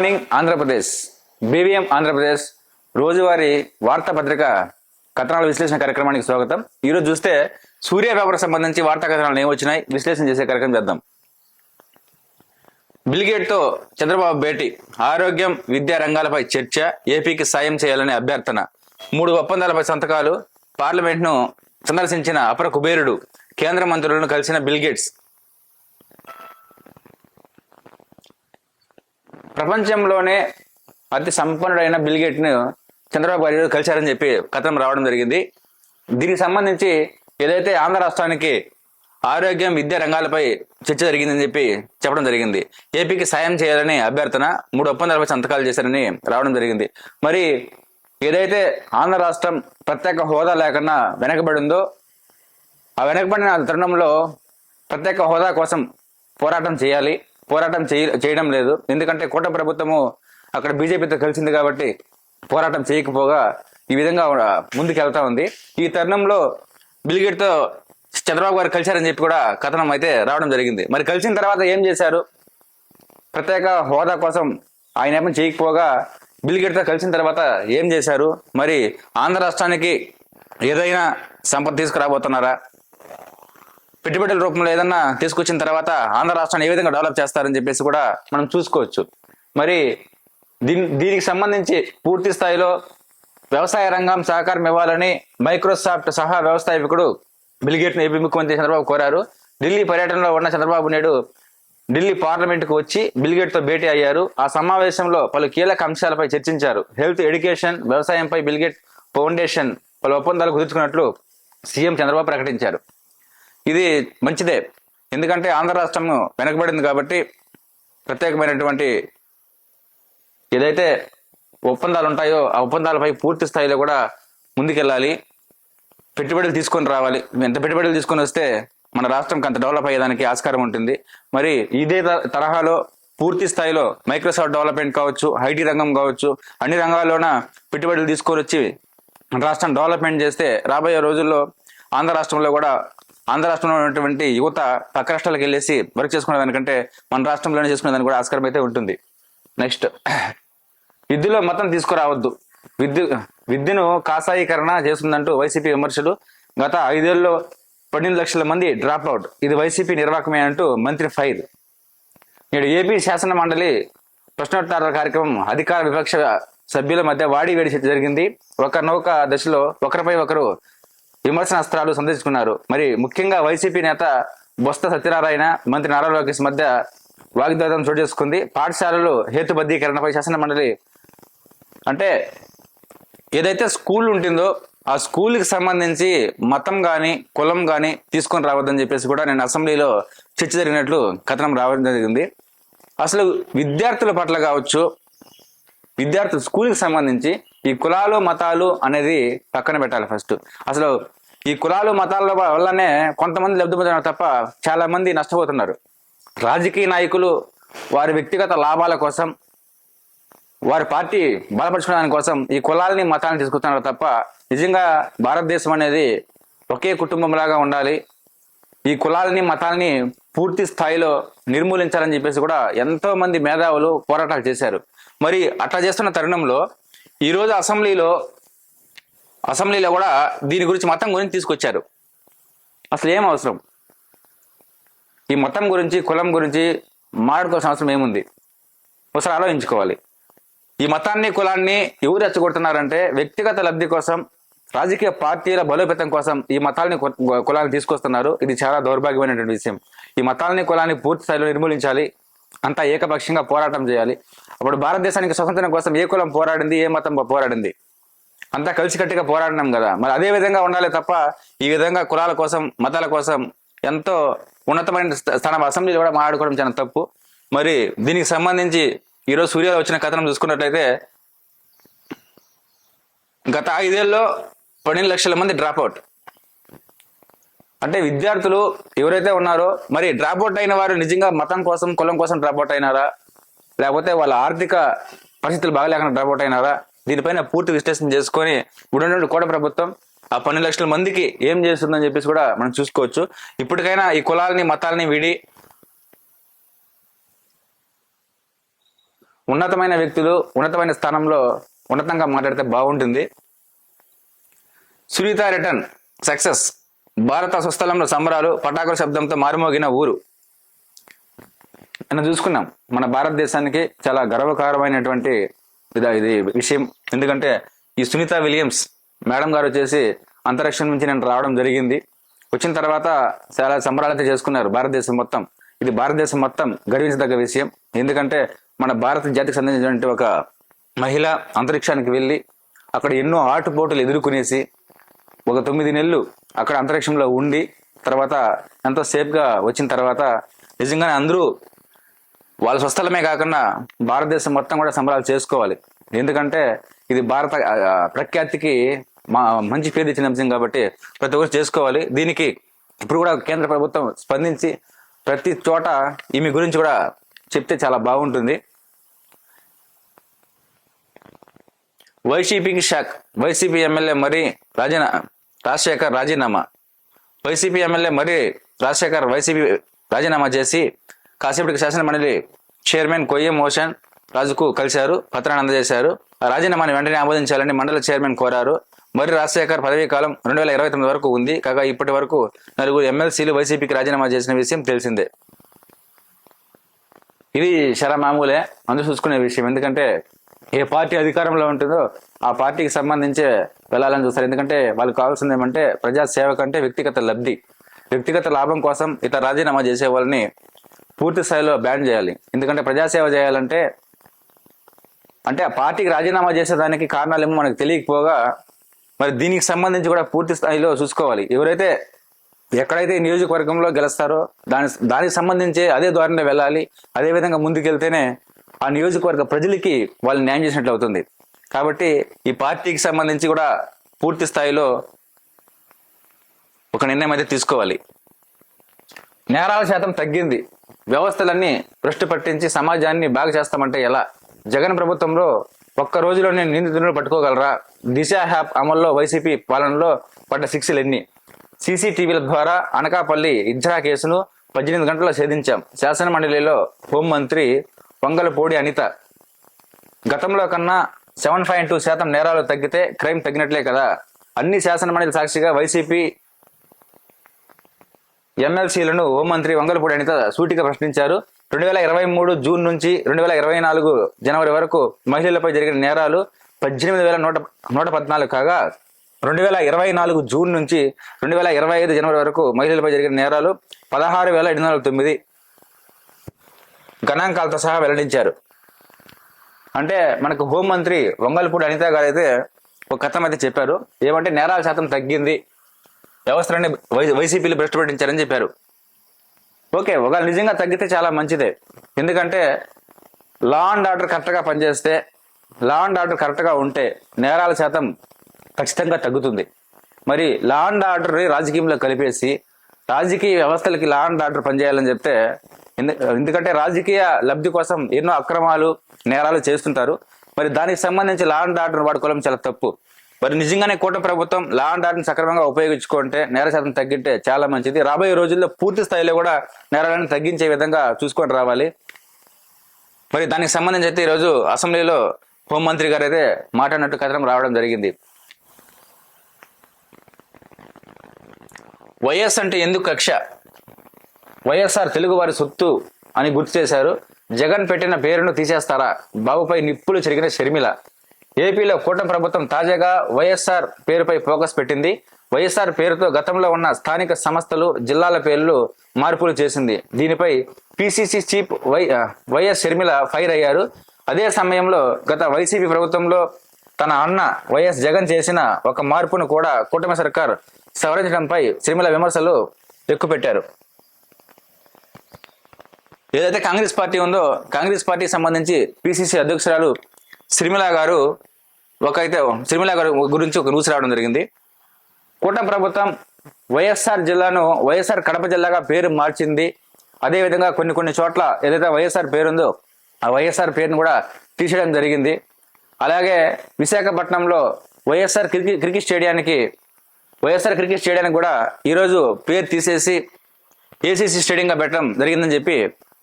Morning Andhra Pradesh BVM Andhra Pradesh రోజువారీ వార్తాపత్రిక కథనాల విశ్లేషణ కార్యక్రమానికి స్వాగతం. ఈరోజు చూస్తే సూర్య పేపర్ సంబంధించి వార్తా కథనాలు ఏమొచ్చినాయి విశ్లేషణ చేసే కార్యక్రమం చేద్దాం. బిల్గేట్తో చంద్రబాబు భేటీ ఆరోగ్యం విద్యా రంగాలపై చర్చ ఏపీకి సాయం చేయాలనే అభ్యర్థన. మూడు ఒప్పందాలపై సంతకాలు పార్లమెంట్ను సందర్శించిన అపర కుబేరుడు కేంద్ర మంత్రులను కలిసిన బిల్గేట్స్ ప్రపంచంలోనే అతి సంపన్నుడైన బిల్గేట్ను చంద్రబాబు గారు కలిశారని చెప్పి కథనం రావడం జరిగింది. దీనికి సంబంధించి ఏదైతే ఆంధ్ర రాష్ట్రానికి ఆరోగ్యం విద్యా రంగాలపై చర్చ జరిగిందని చెప్పి చెప్పడం జరిగింది. ఏపీకి సాయం చేయాలని అభ్యర్థన మూడు ఒప్పందాలపై సంతకాలు చేశారని రావడం జరిగింది. మరి ఏదైతే ఆంధ్ర రాష్ట్రం ప్రత్యేక హోదా లేకుండా వెనకబడిందో ఆ వెనకబడిన తరుణంలో ప్రత్యేక హోదా కోసం పోరాటం చేయాలి. పోరాటం చేయ చేయడం లేదు. ఎందుకంటే కూట ప్రభుత్వము అక్కడ బీజేపీతో కలిసింది కాబట్టి పోరాటం చేయకపోగా ఈ విధంగా ముందుకెళ్తా ఉంది. ఈ తరుణంలో బిల్గేట్తో చంద్రబాబు గారు కలిశారని చెప్పి కూడా కథనం అయితే రావడం జరిగింది. మరి కలిసిన తర్వాత ఏం చేశారు? ప్రత్యేక హోదా కోసం ఆయన ఏమని చేయకపోగా బిల్గేట్తో కలిసిన తర్వాత ఏం చేశారు? మరి ఆంధ్ర రాష్ట్రానికి ఏదైనా సంపద తీసుకురాబోతున్నారా? పెట్టుబడుల రూపంలో ఏదన్నా తీసుకొచ్చిన తర్వాత ఆంధ్ర రాష్ట్రాన్ని ఏ విధంగా డెవలప్ చేస్తారని చెప్పేసి కూడా మనం చూసుకోవచ్చు. మరి దీని దీనికి సంబంధించి పూర్తి స్థాయిలో వ్యవసాయ రంగం సహకారం ఇవ్వాలని మైక్రోసాఫ్ట్ సహా వ్యవస్థాపకుడు బిల్గేట్ను ఏపీ ముఖ్యమంత్రి చంద్రబాబు కోరారు. ఢిల్లీ పర్యటనలో ఉన్న చంద్రబాబు నాయుడు ఢిల్లీ పార్లమెంటుకు వచ్చి బిల్గేట్తో భేటీ అయ్యారు. ఆ సమావేశంలో పలు కీలక అంశాలపై చర్చించారు. హెల్త్ ఎడ్యుకేషన్ వ్యవసాయంపై బిల్గేట్ ఫౌండేషన్ పలు ఒప్పందాలు కుదుర్చుకున్నట్లు సీఎం చంద్రబాబు ప్రకటించారు. ఇది మంచిదే. ఎందుకంటే ఆంధ్ర రాష్ట్రం వెనకబడింది కాబట్టి ప్రత్యేకమైనటువంటి ఏదైతే ఒప్పందాలు ఉంటాయో ఆ ఒప్పందాలపై పూర్తి స్థాయిలో కూడా ముందుకెళ్ళాలి. పెట్టుబడులు తీసుకొని రావాలి. ఎంత పెట్టుబడులు తీసుకొని వస్తే మన రాష్ట్రంకి అంత డెవలప్ అయ్యేదానికి ఆస్కారం ఉంటుంది. మరి ఇదే త- తరహాలో పూర్తి స్థాయిలో మైక్రోసాఫ్ట్ డెవలప్మెంట్ కావచ్చు ఐటీ రంగం కావచ్చు అన్ని రంగాల్లోన పెట్టుబడులు తీసుకొని వచ్చి మన రాష్ట్రం డెవలప్మెంట్ చేస్తే రాబోయే రోజుల్లో ఆంధ్ర రాష్ట్రంలో కూడా ఆంధ్ర రాష్ట్రంలో ఉన్నటువంటి యువత పక్క రాష్ట్రాలకు వెళ్ళేసి వర్క్ చేసుకునే దానికంటే మన రాష్ట్రంలోనే చేసుకునే దానికి కూడా ఆస్కారం అయితే ఉంటుంది. నెక్స్ట్ విద్యలో మతం తీసుకురావద్దు. విద్య విద్యను కాసాయీకరణ చేస్తుందంటూ వైసీపీ విమర్శలు గత ఐదేళ్ళలో పన్నెండు లక్షల మంది డ్రాప్ అవుట్. ఇది వైసీపీ నిర్వాహకమే అంటూ మంత్రి ఫైర్. నేడు ఏపీ శాసన మండలి ప్రశ్నోత్తరాల కార్యక్రమం అధికార విపక్ష సభ్యుల మధ్య వాడి వేడి జరిగింది. ఒక నౌక దశలో ఒకరిపై ఒకరు విమర్శనాస్త్రాలు సంధించుకున్నారు. మరి ముఖ్యంగా వైసీపీ నేత బొత్స సత్యనారాయణ మంత్రి నారా లోకేష్ మధ్య వాగ్దాతం చోటు చేసుకుంది. పాఠశాలలు హేతుబద్ధీకరణపై శాసన మండలి అంటే ఏదైతే స్కూల్ ఉంటుందో ఆ స్కూల్కి సంబంధించి మతం కానీ కులం కానీ తీసుకొని రావద్దని చెప్పేసి కూడా నేను అసెంబ్లీలో చర్చ జరిగినట్లు కథనం రావడం జరిగింది. అసలు విద్యార్థుల పట్ల కావచ్చు విద్యార్థులు స్కూల్కి సంబంధించి ఈ కులాలు మతాలు అనేది పక్కన పెట్టాలి ఫస్ట్. అసలు ఈ కులాలు మతాల వల్లనే కొంతమంది లబ్ధి పొందుతున్నారు తప్ప చాలా మంది నష్టపోతున్నారు. రాజకీయ నాయకులు వారి వ్యక్తిగత లాభాల కోసం వారి పార్టీ బలపరచుకోవడానికి కోసం ఈ కులాలని మతాలను తీసుకుంటున్నారు తప్ప నిజంగా భారతదేశం అనేది ఒకే కుటుంబంలాగా ఉండాలి. ఈ కులాలని మతాలని పూర్తి స్థాయిలో నిర్మూలించాలని చెప్పేసి కూడా ఎంతో మంది మేధావులు పోరాటాలు చేశారు. మరి అట్లా చేస్తున్న తరుణంలో ఈరోజు అసెంబ్లీలో అసెంబ్లీలో కూడా దీని గురించి మతం గురించి తీసుకొచ్చారు. అసలు ఏం అవసరం? ఈ మతం గురించి కులం గురించి మాట్లాడుకోవాల్సిన అవసరం ఏముంది? ఒకసారి ఆలోచించుకోవాలి. ఈ మతాన్ని కులాన్ని ఎవరు రెచ్చగొడుతున్నారంటే వ్యక్తిగత లబ్ధి కోసం రాజకీయ పార్టీల బలోపేతం కోసం ఈ మతాలని కులాన్ని తీసుకొస్తున్నారు. ఇది చాలా దౌర్భాగ్యమైనటువంటి విషయం. ఈ మతాలని కులాన్ని పూర్తి స్థాయిలో నిర్మూలించాలి. అంతా ఏకపక్షంగా పోరాటం చేయాలి. అప్పుడు భారతదేశానికి స్వతంత్రం కోసం ఏ కులం పోరాడింది ఏ మతం పోరాడింది? అంతా కలిసికట్టుగా పోరాడినాం కదా. మరి అదే విధంగా ఉండాలి తప్ప ఈ విధంగా కులాల కోసం మతాల కోసం ఎంతో ఉన్నతమైన స్థానం అసెంబ్లీలో కూడా మాట్లాడుకోవడం చాలా తప్పు. మరి దీనికి సంబంధించి ఈరోజు సూర్యలో వచ్చిన కథనం చూసుకున్నట్లయితే గత ఐదేళ్ళలో పన్నెండు లక్షల మంది డ్రాప్ అవుట్. అంటే విద్యార్థులు ఎవరైతే ఉన్నారో మరి డ్రాప్ అవుట్ అయిన వారు నిజంగా మతం కోసం కులం కోసం డ్రాప్అవుట్ అయినారా? లేకపోతే వాళ్ళ ఆర్థిక పరిస్థితులు బాగలేకుండా డ్రాప్అవుట్ అయినారా? దీనిపైన పూర్తి విశ్లేషణ చేసుకొని ఇప్పుడున్నటువంటి కోట ప్రభుత్వం ఆ పన్నెండు లక్షల మందికి ఏం చేస్తుందని చెప్పేసి కూడా మనం చూసుకోవచ్చు. ఇప్పటికైనా ఈ కులాలని మతాలని విడి ఉన్నతమైన వ్యక్తులు ఉన్నతమైన స్థానంలో ఉన్నతంగా మాట్లాడితే బాగుంటుంది. Sunita return success. భారత స్వస్థలంలో సంబరాలు పటాకుల శబ్దంతో మారుమోగిన ఊరు. మనం చూసుకున్నాం మన భారతదేశానికి చాలా గర్వకారమైనటువంటి ఇది విషయం. ఎందుకంటే ఈ సునీత విలియమ్స్ మేడం గారు వచ్చేసి అంతరిక్షం నుంచి నేను రావడం జరిగింది. వచ్చిన తర్వాత చాలా సంబరాలైతే చేసుకున్నారు భారతదేశం మొత్తం. ఇది భారతదేశం మొత్తం గర్వించదగ్గ విషయం. ఎందుకంటే మన భారత జాతికి సంబంధించినటువంటి ఒక మహిళ అంతరిక్షానికి వెళ్ళి అక్కడ ఎన్నో ఆటుపోటులు ఎదుర్కొనేసి ఒక తొమ్మిది నెలలు అక్కడ అంతరిక్షంలో ఉండి తర్వాత ఎంతో సేఫ్గా వచ్చిన తర్వాత నిజంగానే అందరూ వాళ్ళ స్వస్థలమే కాకుండా భారతదేశం మొత్తం కూడా సంబరాలు చేసుకోవాలి. ఎందుకంటే ఇది భారత ప్రఖ్యాతికి మా మంచి పేరు ఇచ్చిన అంశం కాబట్టి ప్రతి ఒక్కరు చేసుకోవాలి. దీనికి ఇప్పుడు కూడా కేంద్ర ప్రభుత్వం స్పందించి ప్రతి చోట ఈమె గురించి కూడా చెప్తే చాలా బాగుంటుంది. వైసీపీకి షాక్. వైసీపీ ఎమ్మెల్యే మరి రాజీనా రాజశేఖర్ రాజీనామా. వైసీపీ ఎమ్మెల్యే మరి రాజశేఖర్ వైసీపీ రాజీనామా చేసి కాసేపటికి శాసనమండలి చైర్మన్ కొయ్యం మోషన్ రాజుకు కలిశారు పత్రాన్ని అందజేశారు. ఆ రాజీనామాని వెంటనే ఆమోదించాలని మండల చైర్మన్ కోరారు. మరి రాజశేఖర్ పదవీ కాలం రెండు వేల ఇరవై తొమ్మిది వరకు ఉంది. కాగా ఇప్పటి వరకు నలుగురు ఎమ్మెల్సీలు వైసీపీకి రాజీనామా చేసిన విషయం తెలిసిందే. ఇది శర మామూలే అందరూ చూసుకునే విషయం. ఎందుకంటే ఏ పార్టీ అధికారంలో ఉంటుందో ఆ పార్టీకి సంబంధించే వెళ్ళాలని చూస్తారు. ఎందుకంటే వాళ్ళకి కావాల్సింది ఏమంటే ప్రజా సేవ కంటే వ్యక్తిగత లబ్ధి. వ్యక్తిగత లాభం కోసం ఇతర రాజీనామా చేసే వాళ్ళని పూర్తి స్థాయిలో బ్యాన్ చేయాలి. ఎందుకంటే ప్రజాసేవ చేయాలంటే అంటే ఆ పార్టీకి రాజీనామా చేసేదానికి కారణాలేమో మనకు తెలియకపోగా మరి దీనికి సంబంధించి కూడా పూర్తి స్థాయిలో చూసుకోవాలి. ఎవరైతే ఎక్కడైతే ఈ నియోజకవర్గంలో గెలుస్తారో దాని దానికి సంబంధించి అదే ద్వారానే వెళ్ళాలి. అదే విధంగా ముందుకెళ్తేనే ఆ నియోజకవర్గ ప్రజలకి వాళ్ళు న్యాయం చేసినట్లు అవుతుంది కాబట్టి ఈ పార్టీకి సంబంధించి కూడా పూర్తి స్థాయిలో ఒక నిర్ణయం అయితే తీసుకోవాలి. నేరాల శాతం తగ్గింది. వ్యవస్థలన్నీ భ్రష్టు పట్టించి సమాజాన్ని బాగు చేస్తామంటే ఎలా? జగన్ ప్రభుత్వంలో ఒక్క రోజులోనే నిందితులను పట్టుకోగలరా? దిశ హ్యాప్ అమల్లో వైసీపీ పాలనలో పడ్డ శిక్షలు ఎన్ని సీసీటీవీల ద్వారా అనకాపల్లి ఇజ్రా కేసును పద్దెనిమిది గంటల్లో ఛేదించాం. శాసన మండలిలో హోంమంత్రి వంగలపూడి అనిత. గతంలో కన్నా సెవెన్ పాయింట్ టూ శాతం నేరాలు తగ్గితే క్రైమ్ తగ్గినట్లే కదా. అన్ని శాసనమండలి సాక్షిగా వైసీపీ ఎమ్మెల్సీలను హోంమంత్రి వంగలపూడి అనిత సూటిగా ప్రశ్నించారు. రెండు వేల ఇరవై మూడు జూన్ నుంచి రెండు వేల ఇరవై నాలుగు జనవరి వరకు మహిళలపై జరిగిన నేరాలు పద్దెనిమిది వేల నూట నూట పద్నాలుగు కాగా రెండు వేల ఇరవై నాలుగు జూన్ నుంచి రెండు వేల ఇరవై ఐదు జనవరి వరకు మహిళలపై జరిగిన నేరాలు పదహారు వేల ఎనిమిది వందల తొమ్మిది గణాంకాలతో సహా వెల్లడించారు. అంటే మనకు హోంమంత్రి వంగల్పూడి అనిత గారు అయితే ఒక కథం అయితే చెప్పారు. ఏమంటే నేరాల శాతం తగ్గింది. వ్యవస్థలన్నీ వై వైసీపీలు భ్రష్టు పట్టించారని చెప్పారు. ఓకే ఒకవేళ నిజంగా తగ్గితే చాలా మంచిదే. ఎందుకంటే లా అండ్ ఆర్డర్ కరెక్ట్గా పనిచేస్తే లా అండ్ ఆర్డర్ కరెక్ట్గా ఉంటే నేరాల శాతం ఖచ్చితంగా తగ్గుతుంది. మరి లా అండ్ ఆర్డర్ని రాజకీయంలో కలిపేసి రాజకీయ వ్యవస్థలకి లా అండ్ ఆర్డర్ పనిచేయాలని చెప్తే ఎందుకంటే రాజకీయ లబ్ధి కోసం ఎన్నో అక్రమాలు నేరాలు చేస్తుంటారు. మరి దానికి సంబంధించి లా అండ్ ఆర్డర్ వాడుకోవడం చాలా తప్పు. మరి నిజంగానే కూట ప్రభుత్వం లా అండ్ ఆర్డర్ని సక్రమంగా ఉపయోగించుకుంటే నేర శాతం తగ్గింటే చాలా మంచిది. రాబోయే రోజుల్లో పూర్తి స్థాయిలో కూడా నేరాలను తగ్గించే విధంగా చూసుకొని రావాలి. మరి దానికి సంబంధించి అయితే ఈరోజు అసెంబ్లీలో హోంమంత్రి గారు అయితే మాట్లాడినట్టు కథనం రావడం జరిగింది. వైఎస్ అంటే ఎందుకు కక్ష? వైఎస్ఆర్ తెలుగువారి సొత్తు అని గుర్తు చేశారు. జగన్ పెట్టిన పేరును తీసేస్తారా? బాబుపై నిప్పులు చెరిగిన షర్మిల. ఏపీలో కూటమి ప్రభుత్వం తాజాగా వైఎస్ఆర్ పేరుపై ఫోకస్ పెట్టింది. వైఎస్ఆర్ పేరుతో గతంలో ఉన్న స్థానిక సంస్థలు జిల్లాల పేర్లు మార్పులు చేసింది. దీనిపై PCC chief Y YS Sharmila fire అయ్యారు. అదే సమయంలో గత వైసీపీ ప్రభుత్వంలో తన అన్న వైఎస్ జగన్ చేసిన ఒక మార్పును కూడా కూటమి సర్కార్ సవరించడంపై షర్మిల విమర్శలు ఎక్కుపెట్టారు. ఏదైతే కాంగ్రెస్ పార్టీ ఉందో కాంగ్రెస్ పార్టీకి సంబంధించి పిసిసి అధ్యక్షురాలు శ్రీమిళ గారు ఒక అయితే శ్రీమిల గారు గురించి ఒక న్యూస్ రావడం జరిగింది. కూటమి ప్రభుత్వం వైఎస్ఆర్ జిల్లాను వైఎస్ఆర్ కడప జిల్లాగా పేరు మార్చింది. అదేవిధంగా కొన్ని కొన్ని చోట్ల ఏదైతే వైఎస్ఆర్ పేరుందో ఆ వైఎస్ఆర్ పేరును కూడా తీసేయడం జరిగింది. అలాగే విశాఖపట్నంలో వైఎస్ఆర్ క్రికెట్ క్రికెట్ స్టేడియానికి వైఎస్ఆర్ క్రికెట్ స్టేడియానికి కూడా ఈరోజు పేరు తీసేసి ఏసీసీ స్టేడియంగా పెట్టడం జరిగిందని చెప్పి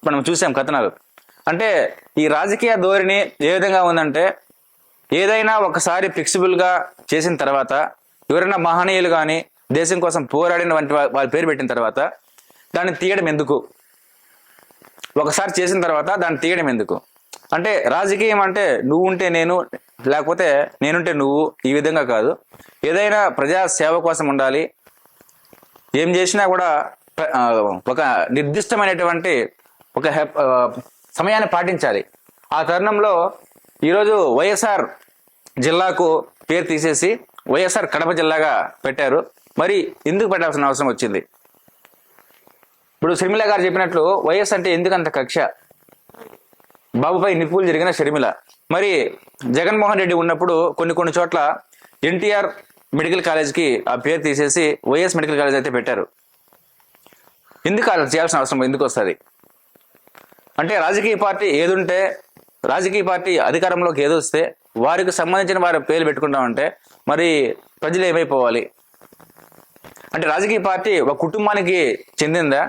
మనం చూసాం కథనాలు. అంటే ఈ రాజకీయ ధోరణి ఏ విధంగా ఉందంటే ఏదైనా ఒకసారి ఫ్లెక్సిబుల్గా చేసిన తర్వాత ఎవరైనా మహనీయులు కానీ దేశం కోసం పోరాడిన వంటి వాళ్ళ పేరు పెట్టిన తర్వాత దాన్ని తీయడం ఎందుకు? ఒకసారి చేసిన తర్వాత దాన్ని తీయడం ఎందుకు? అంటే రాజకీయం అంటే నువ్వు ఉంటే నేను లేకపోతే నేనుంటే నువ్వు ఈ విధంగా కాదు. ఏదైనా ప్రజా సేవ కోసం ఉండాలి. ఏం చేసినా కూడా ఒక నిర్దిష్టమైనటువంటి ఒక హెప్- సమయాన్ని పాటించాలి. ఆ తరుణంలో ఈరోజు వైఎస్ఆర్ జిల్లాకు పేరు తీసేసి వైఎస్ఆర్ కడప జిల్లాగా పెట్టారు. మరి ఎందుకు పెట్టాల్సిన అవసరం వచ్చింది. ఇప్పుడు షర్మిల గారు చెప్పినట్లు వైఎస్ అంటే ఎందుకు అంత కక్ష? బాబుపై నిప్పులు జరిగిన షర్మిల. మరి జగన్మోహన్ రెడ్డి ఉన్నప్పుడు కొన్ని కొన్ని చోట్ల ఎన్టీఆర్ మెడికల్ కాలేజ్కి ఆ పేరు తీసేసి వైఎస్ మెడికల్ కాలేజ్ అయితే పెట్టారు. ఎందుకు అలా చేయాల్సిన అవసరం ఎందుకు వస్తుంది? అంటే రాజకీయ పార్టీ ఏదుంటే రాజకీయ పార్టీ అధికారంలోకి ఏదొస్తే వారికి సంబంధించిన వారి పేర్లు పెట్టుకుంటామంటే మరి ప్రజలు ఏమైపోవాలి? అంటే రాజకీయ పార్టీ ఒక కుటుంబానికి చెందిందా?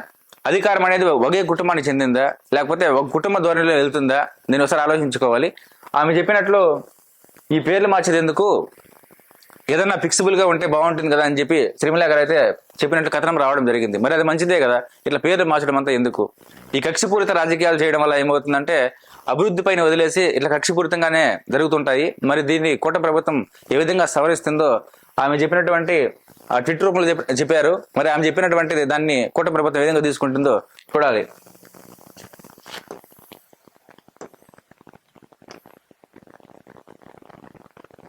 అధికారం అనేది ఒకే కుటుంబానికి చెందిందా? లేకపోతే ఒక కుటుంబ ధోరణిలో వెళ్తుందా? నేను ఒకసారి ఆలోచించుకోవాలి. ఆమె చెప్పినట్లు ఈ పేర్లు మార్చేది ఎందుకు ఏదన్నా ఫిక్సిబుల్గా ఉంటే బాగుంటుంది కదా అని చెప్పి శ్రీమల గారు అయితే చెప్పినట్లు కథనం రావడం జరిగింది. మరి అది మంచిదే కదా? ఇట్లా పేర్లు మార్చడం అంతా ఎందుకు? ఈ కక్షిపూరిత రాజకీయాలు చేయడం వల్ల ఏమవుతుందంటే అభివృద్ధి పైన వదిలేసి ఇట్లా కక్షిపూరితంగానే జరుగుతుంటాయి. మరి దీన్ని కోట ప్రభుత్వం ఏ విధంగా సవరిస్తుందో ఆమె చెప్పినటువంటి ఆ ట్విట్ రూపంలో చెప్పారు. మరి ఆమె చెప్పినటువంటి దాన్ని కూట ప్రభుత్వం ఏ విధంగా తీసుకుంటుందో చూడాలి.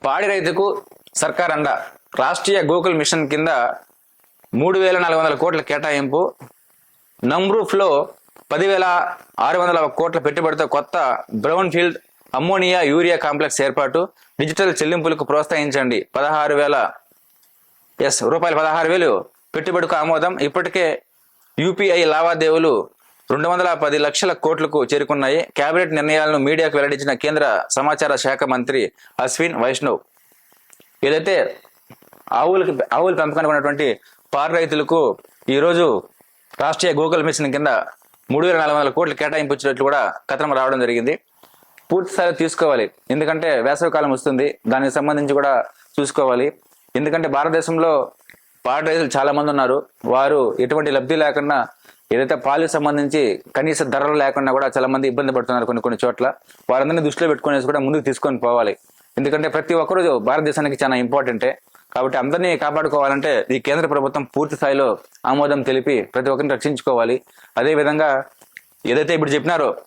పాడి రైతుకు సర్కార్ అండ రాష్ట్రీయ గోకుల్ మిషన్ కింద మూడు వేల నాలుగు వందల కోట్ల కేటాయింపు నమ్రూఫ్లో పదివేల ఆరు వందల కోట్ల పెట్టుబడితో కొత్త brown field ammonia urea complex ఏర్పాటు డిజిటల్ చెల్లింపులకు ప్రోత్సహించండి. పదహారు వేల ఎస్ రూపాయలు పదహారు వేలు పెట్టుబడికి ఆమోదం. ఇప్పటికే యూపీఐ లావాదేవీలు రెండు వందల పది లక్షల కోట్లకు చేరుకున్నాయి. కేబినెట్ నిర్ణయాలను మీడియాకు వెల్లడించిన కేంద్ర సమాచార శాఖ మంత్రి అశ్విన్ వైష్ణవ్. ఏదైతే ఆవులకి ఆవుల పెంపకానికి ఉన్నటువంటి పాల రైతులకు ఈరోజు రాష్ట్రీయ గోకుల మిషన్ కింద మూడు వేల నాలుగు వందల కోట్లు కేటాయింపు ఇచ్చినట్లు కూడా కథనం రావడం జరిగింది. పూర్తి స్థాయిలో తీసుకోవాలి. ఎందుకంటే వేసవికాలం వస్తుంది. దానికి సంబంధించి కూడా చూసుకోవాలి. ఎందుకంటే భారతదేశంలో పాడి రైతులు చాలామంది ఉన్నారు. వారు ఎటువంటి లబ్ధి లేకుండా ఏదైతే పాలకు సంబంధించి కనీస ధరలు లేకుండా కూడా చాలామంది ఇబ్బంది పడుతున్నారు కొన్ని కొన్ని చోట్ల. వారందరినీ దృష్టిలో పెట్టుకునేసి కూడా ముందుకు తీసుకొని పోవాలి. ఎందుకంటే ప్రతి ఒక్కరు భారతదేశానికి చాలా ఇంపార్టెంటే. కాబట్టి అందరినీ కాపాడుకోవాలంటే ఈ కేంద్ర ప్రభుత్వం పూర్తి స్థాయిలో ఆమోదం తెలిపి ప్రతి ఒక్కరిని రక్షించుకోవాలి. అదే విధంగా ఏదైతే ఇప్పుడు చెప్పినారో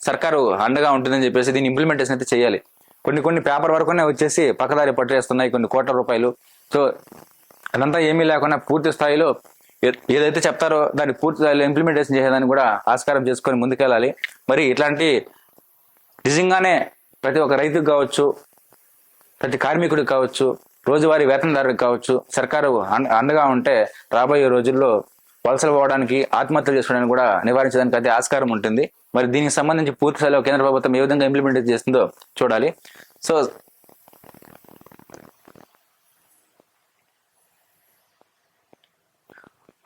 సర్కారు అండగా ఉంటుందని చెప్పేసి దీన్ని ఇంప్లిమెంటేషన్ అయితే చేయాలి. కొన్ని కొన్ని పేపర్ వరకునే వచ్చేసి పక్కదారి పట్టేస్తున్నాయి కొన్ని కోట్ల రూపాయలు. సో అదంతా ఏమీ లేకుండా పూర్తి స్థాయిలో ఏ- ఏదైతే చెప్తారో దాన్ని పూర్తి స్థాయిలో ఇంప్లిమెంటేషన్ చేసేదాన్ని కూడా ఆస్కారం చేసుకొని ముందుకెళ్ళాలి. మరి ఇట్లాంటి నిజంగానే ప్రతి ఒక్క రైతుకు కావచ్చు ప్రతి కార్మికుడు కావచ్చు రోజువారీ వేతనదారుడు కావచ్చు సర్కారు అండగా ఉంటే రాబోయే రోజుల్లో వలసలు పోవడానికి ఆత్మహత్యలు చేసుకోవడానికి కూడా నివారించడానికి అయితే ఆస్కారం ఉంటుంది. మరి దీనికి సంబంధించి పూర్తి స్థాయిలో కేంద్ర ప్రభుత్వం ఏ విధంగా ఇంప్లిమెంట్ చేస్తుందో చూడాలి. సో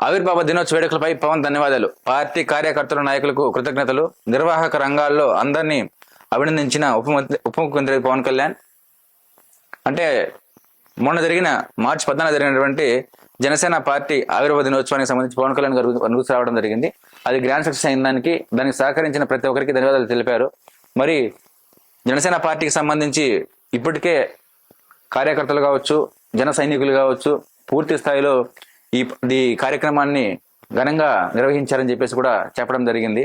ఆవిర్భావ దినోత్సవ వేడుకలపై పవన్ ధన్యవాదాలు. పార్టీ కార్యకర్తల నాయకులకు కృతజ్ఞతలు. నిర్వాహక రంగాల్లో అందరినీ అభినందించిన ఉప మంత్రి- ఉప ముఖ్యమంత్రి పవన్ కళ్యాణ్. అంటే మొన్న జరిగిన మార్చి పద్నాలుగు జరిగినటువంటి జనసేన పార్టీ ఆవిర్భావ దినోత్సవానికి సంబంధించి పవన్ కళ్యాణ్ గారు న్యూస్ రావడం జరిగింది. అది గ్రాండ్ సక్సెస్ అయిన దానికి దానికి సహకరించిన ప్రతి ఒక్కరికి ధన్యవాదాలు తెలిపారు. మరి జనసేన పార్టీకి సంబంధించి ఇప్పటికే కార్యకర్తలు కావచ్చు జన సైనికులు కావచ్చు పూర్తి స్థాయిలో ఈ ఈ కార్యక్రమాన్ని ఘనంగా నిర్వహించారని చెప్పేసి కూడా చెప్పడం జరిగింది.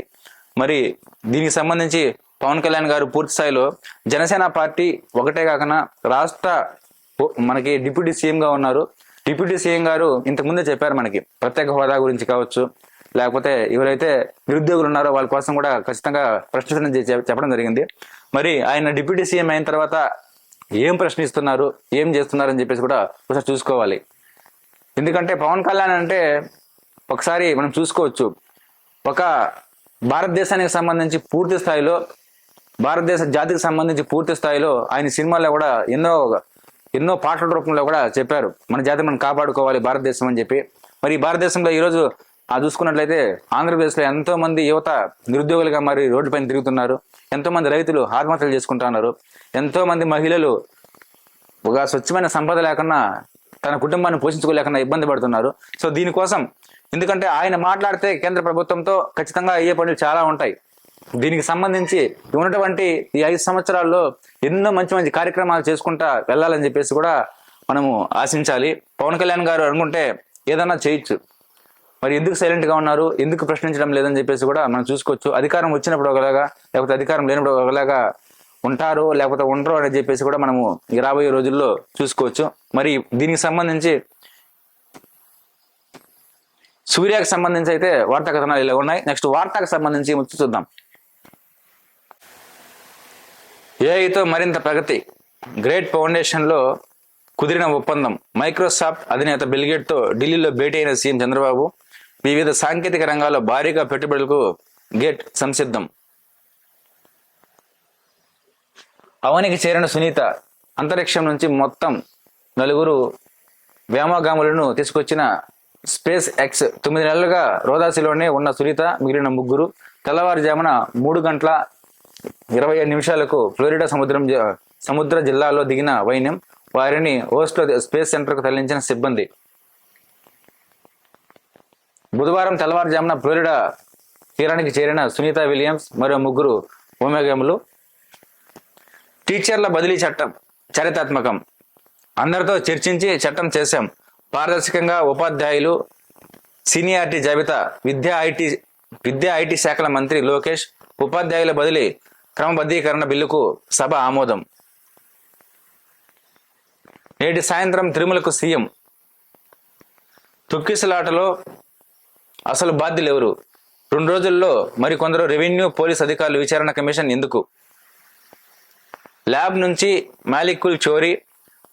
మరి దీనికి సంబంధించి పవన్ కళ్యాణ్ గారు పూర్తి స్థాయిలో జనసేన పార్టీ ఒకటే కాకుండా రాష్ట్ర మనకి డిప్యూటీ సీఎంగా ఉన్నారు. డిప్యూటీ సీఎం గారు ఇంతకుముందే చెప్పారు మనకి ప్రత్యేక హోదా గురించి కావచ్చు లేకపోతే ఎవరైతే నిరుద్యోగులు ఉన్నారో వాళ్ళ కోసం కూడా ఖచ్చితంగా ప్రశ్నించడం చెప్పడం జరిగింది. మరి ఆయన డిప్యూటీ సీఎం అయిన తర్వాత ఏం ప్రశ్నిస్తున్నారు ఏం చేస్తున్నారు అని చెప్పేసి కూడా ఒకసారి చూసుకోవాలి. ఎందుకంటే పవన్ కళ్యాణ్ అంటే ఒకసారి మనం చూసుకోవచ్చు. ఒక భారతదేశానికి సంబంధించి పూర్తి స్థాయిలో భారతదేశ జాతికి సంబంధించి పూర్తి స్థాయిలో ఆయన సినిమాల్లో కూడా ఎన్నో ఎన్నో పాటల రూపంలో కూడా చెప్పారు. మన జాతి మనం కాపాడుకోవాలి భారతదేశం అని చెప్పి. మరి భారతదేశంలో ఈరోజు ఆ చూసుకున్నట్లయితే ఆంధ్రప్రదేశ్లో ఎంతో మంది యువత నిరుద్యోగులుగా మరి రోడ్డుపైన తిరుగుతున్నారు. ఎంతో మంది రైతులు ఆత్మహత్యలు చేసుకుంటున్నారు. ఎంతో మంది మహిళలు ఒక స్వచ్ఛమైన సంపద లేకుండా తన కుటుంబాన్ని పోషించుకోలేకుండా ఇబ్బంది పడుతున్నారు. సో దీనికోసం ఎందుకంటే ఆయన మాట్లాడితే కేంద్ర ప్రభుత్వంతో ఖచ్చితంగా అయ్యే పనులు చాలా ఉంటాయి. దీనికి సంబంధించి ఉన్నటువంటి ఈ ఐదు సంవత్సరాల్లో ఎన్నో మంచి మంచి కార్యక్రమాలు చేసుకుంటా వెళ్ళాలని చెప్పేసి కూడా మనము ఆశించాలి. పవన్ కళ్యాణ్ గారు అనుకుంటే ఏదన్నా చేయొచ్చు. మరి ఎందుకు సైలెంట్గా ఉన్నారు? ఎందుకు ప్రశ్నించడం లేదని చెప్పేసి కూడా మనం చూసుకోవచ్చు. అధికారం వచ్చినప్పుడు ఒకలాగా లేకపోతే అధికారం లేనప్పుడు ఒకలాగా ఉంటారు లేకపోతే ఉండరు అని చెప్పేసి కూడా మనము ఈ రాబోయే రోజుల్లో చూసుకోవచ్చు. మరి దీనికి సంబంధించి సూర్యకి సంబంధించి అయితే వార్తా కథనాలు ఇలా ఉన్నాయి. నెక్స్ట్ వార్తకు సంబంధించి చూద్దాం. ఏఐతో మరింత ప్రగతి. గ్రేట్ ఫౌండేషన్లో కుదిరిన ఒప్పందం. మైక్రోసాఫ్ట్ అధినేత బిల్గేట్తో ఢిల్లీలో భేటీ అయిన సీఎం చంద్రబాబు వివిధ సాంకేతిక రంగాల్లో భారీగా పెట్టుబడులకు గేట్ సంసిద్ధం. అవనికి చేరిన సునీత అంతరిక్షం నుంచి మొత్తం నలుగురు వ్యామగాములను తీసుకొచ్చిన స్పేస్ ఎక్స్ తొమ్మిది నెలలుగా రోదాసిలోనే ఉన్న సునీత మిగిలిన ముగ్గురు తెల్లవారుజామున మూడు గంటల ఇరవై ఐదు నిమిషాలకు ఫ్లోరిడా సముద్రం సముద్ర జిల్లాలో దిగిన వైన్యం వారిని హోస్ట్లో స్పేస్ సెంటర్కు తరలించిన సిబ్బంది. బుధవారం తెల్లవారుజామున ఫ్లోరిడా తీరానికి చేరిన సునీత విలియమ్స్ మరో ముగ్గురు ఓమేగములు టీచర్ల బదిలీ చట్టం చారిత్రాత్మకం అందరితో చర్చించి చట్టం చేశాం. పారదర్శకంగా ఉపాధ్యాయులు సీనియారిటీ జాబితా విద్యా ఐటీ విద్యా ఐటీ శాఖల మంత్రి లోకేష్ ఉపాధ్యాయుల బదిలీ క్రమబద్ధీకరణ బిల్లుకు సభ ఆమోదం. నేటి సాయంత్రం తిరుమలకు సీఎం తొక్కిసలాటలో అసలు బాధ్యులు ఎవరు రెండు రోజుల్లో మరికొందరు రెవెన్యూ పోలీస్ అధికారులు విచారణ కమిషన్ ఎందుకు? ల్యాబ్ నుంచి మాలిక్యుల్ చోరీ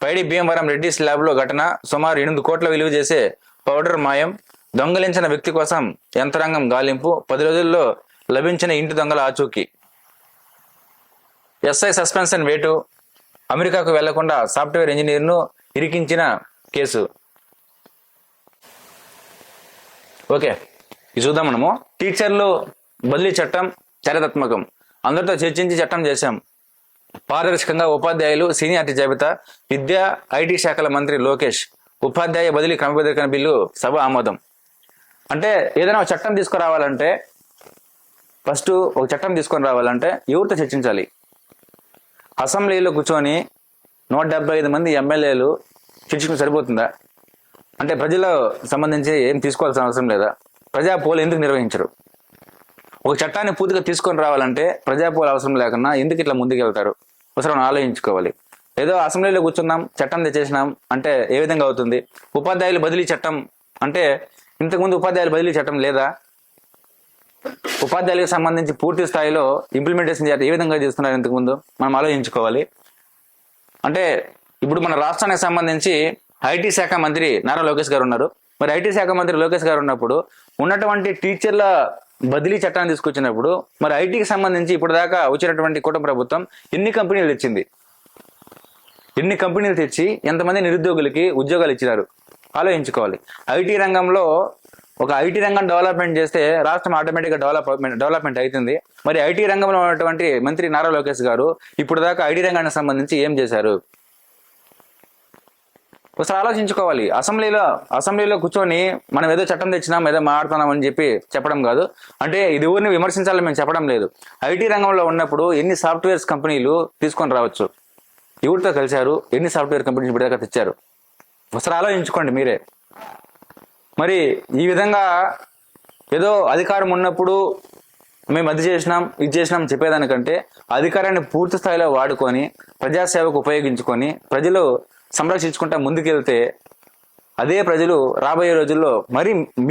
పైడి భీమవరం రెడ్డిస్ ల్యాబ్లో ఘటన సుమారు ఎనిమిది కోట్ల విలువ చేసే పౌడర్ మాయం దొంగలించిన వ్యక్తి కోసం యంత్రాంగం గాలింపు పది రోజుల్లో లభించిన ఇంటి దొంగల ఆచూకీ. ఎస్ఐ సస్పెన్షన్ వేటు అమెరికాకు వెళ్ళకుండా సాఫ్ట్వేర్ ఇంజనీర్ను ఇరికించిన కేసు. ఓకే ఇది చూద్దాం మనము. టీచర్లు బదిలీ చట్టం చారిత్రాత్మకం అందరితో చర్చించి చట్టం చేశాం. పారదర్శకంగా ఉపాధ్యాయులు సీనియారిటీ జాబితా విద్యా ఐటీ శాఖల మంత్రి లోకేష్ ఉపాధ్యాయ బదిలీ క్రమబద్ధీకరణ బిల్లు సభ ఆమోదం. అంటే ఏదైనా ఒక చట్టం తీసుకురావాలంటే ఫస్ట్ ఒక చట్టం తీసుకొని రావాలంటే ఎవరితో చర్చించాలి? అసెంబ్లీలో కూర్చొని నూట డెబ్బై ఐదు మంది ఎమ్మెల్యేలు చర్చించడం సరిపోతుందా? అంటే ప్రజల సంబంధించి ఏం తీసుకోవాల్సిన అవసరం లేదా? ప్రజా పోలు ఎందుకు నిర్వహించరు? ఒక చట్టాన్ని పూర్తిగా తీసుకొని రావాలంటే ప్రజా పోలు అవసరం లేకుండా ఎందుకు ఇట్లా ముందుకు వెళ్తారు? అవసరం ఆలోచించుకోవాలి. ఏదో అసెంబ్లీలో కూర్చున్నాం చట్టం తెచ్చేసినాం అంటే ఏ విధంగా అవుతుంది? ఉపాధ్యాయులు బదిలీ చట్టం అంటే ఇంతకుముందు ఉపాధ్యాయులు బదిలీ చట్టం లేదా? ఉపాధ్యాయులకు సంబంధించి పూర్తి స్థాయిలో ఇంప్లిమెంటేషన్ చేయాలి. ఏ విధంగా చేస్తున్నారు ఇంతకుముందు మనం ఆలోచించుకోవాలి. అంటే ఇప్పుడు మన రాష్ట్రానికి సంబంధించి ఐటీ శాఖ మంత్రి నారా లోకేష్ గారు ఉన్నారు. మరి ఐటీ శాఖ మంత్రి లోకేష్ గారు ఉన్నప్పుడు ఉన్నటువంటి టీచర్ల బదిలీ చట్టాన్ని తీసుకొచ్చినప్పుడు మరి ఐటీకి సంబంధించి ఇప్పుడు దాకా వచ్చినటువంటి కుటుంబ ప్రభుత్వం ఎన్ని కంపెనీలు తెచ్చింది? ఎన్ని కంపెనీలు తెచ్చి ఎంతమంది నిరుద్యోగులకి ఉద్యోగాలు ఇచ్చినారు? ఆలోచించుకోవాలి. ఐటీ రంగంలో ఒక ఐటీ రంగం డెవలప్మెంట్ చేస్తే రాష్ట్రం ఆటోమేటిక్గా డెవలప్మెంట్ డెవలప్మెంట్ అవుతుంది మరి ఐటీ రంగంలో ఉన్నటువంటి మంత్రి నారా లోకేష్ గారు ఇప్పుడు దాకా ఐటీ రంగానికి సంబంధించి ఏం చేశారు? ఒకసారి ఆలోచించుకోవాలి. అసెంబ్లీలో అసెంబ్లీలో కూర్చొని మనం ఏదో చట్టం తెచ్చినాం ఏదో మాట్లాడుతున్నాం అని చెప్పి చెప్పడం కాదు. అంటే ఇది ఊరిని విమర్శించాలని మేము చెప్పడం లేదు. ఐటీ రంగంలో ఉన్నప్పుడు ఎన్ని సాఫ్ట్వేర్స్ కంపెనీలు తీసుకొని రావచ్చు? ఎవరితో కలిశారు? ఎన్ని సాఫ్ట్వేర్ కంపెనీలు ఇప్పటిదాకా తెచ్చారు? ఒకసారి ఆలోచించుకోండి మీరే. మరి ఈ విధంగా ఏదో అధికారం ఉన్నప్పుడు మేము అది చేసినాం ఇది చేసినాం చెప్పేదానికంటే అధికారాన్ని పూర్తి స్థాయిలో వాడుకొని ప్రజాసేవకు ఉపయోగించుకొని ప్రజలు సంరక్షించుకుంటా ముందుకెళ్తే అదే ప్రజలు రాబోయే రోజుల్లో మరి